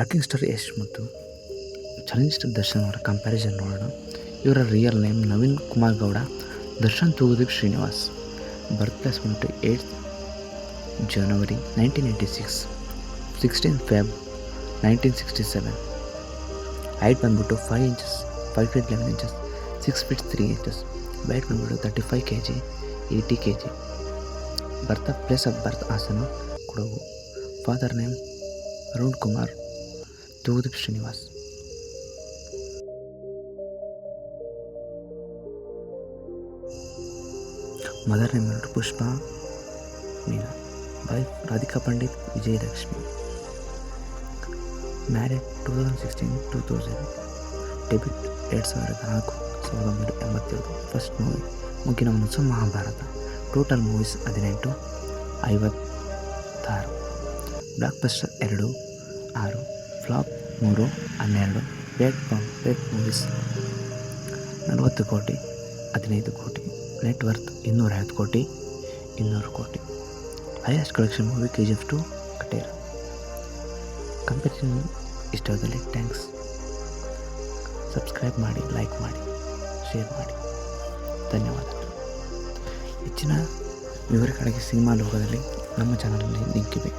Rocking star Yash ಮತ್ತು challenge star Darshan ಅವರ comparison ನೋಡೋಣ. ಇವರ real name Naveen Kumar Gowda Darshan Thoogudeep Srinivas. Birth place ಬಂದ್ಬಿಟ್ಟು eight January nineteen eighty six sixteen Feb nineteen sixty seven height ಬಂದ್ಬಿಟ್ಟು five inches five feet eleven inches six feet three inches weight ಬಂದ್ಬಿಟ್ಟು thirty five K G eighty K G birth place of birth Hassan Kodagu. Father name Arun Kumar Thoogudeep Srinivas mother name ಬಂದ್ಬಿಟ್ಟು Pushpa Meena wife Radhika Pandit Vijayalakshmi married two thousand sixteen two thousand debit ಎರಡು ಸಾವಿರದ ನಾಲ್ಕು ಸಾವಿರದ ಒಂಬೈನೂರ ಎಂಬತ್ತೇಳು first movie ಮುಗಿನ ಮನಸ್ಸು Mahabharata total movies ಹದಿನೆಂಟು ಐವತ್ತಾರು ಬ್ಲಾಕ್ ಬಸ್ಟರ್ ಎರಡು ಆರು ಫ್ಲಾಪ್ ಮೂರು, ಹನ್ನೆರಡು ಬೇಟ್ ಪ್ಲೇಟ್ ಮೂವೀಸ್ ನಲವತ್ತು ಕೋಟಿ, ಹದಿನೈದು ಕೋಟಿ ನೆಟ್ವರ್ತ್ ಇನ್ನೂರ ಐವತ್ತು ಕೋಟಿ, ಇನ್ನೂರು crore. Highest collection movie K G F two Katera. Comparison ಇಷ್ಟದಲ್ಲಿ thanks subscribe ಮಾಡಿ ಲೈಕ್ ಮಾಡಿ ಶೇರ್ ಮಾಡಿ. ಧನ್ಯವಾದಗಳು. ಹೆಚ್ಚಿನ ವಿವರಗಳಿಗೆ ಸಿನಿಮಾ ಲೋಕದಲ್ಲಿ ನಮ್ಮ ಚಾನಲಲ್ಲಿ ಲಿಂಕ್ ಇವೆ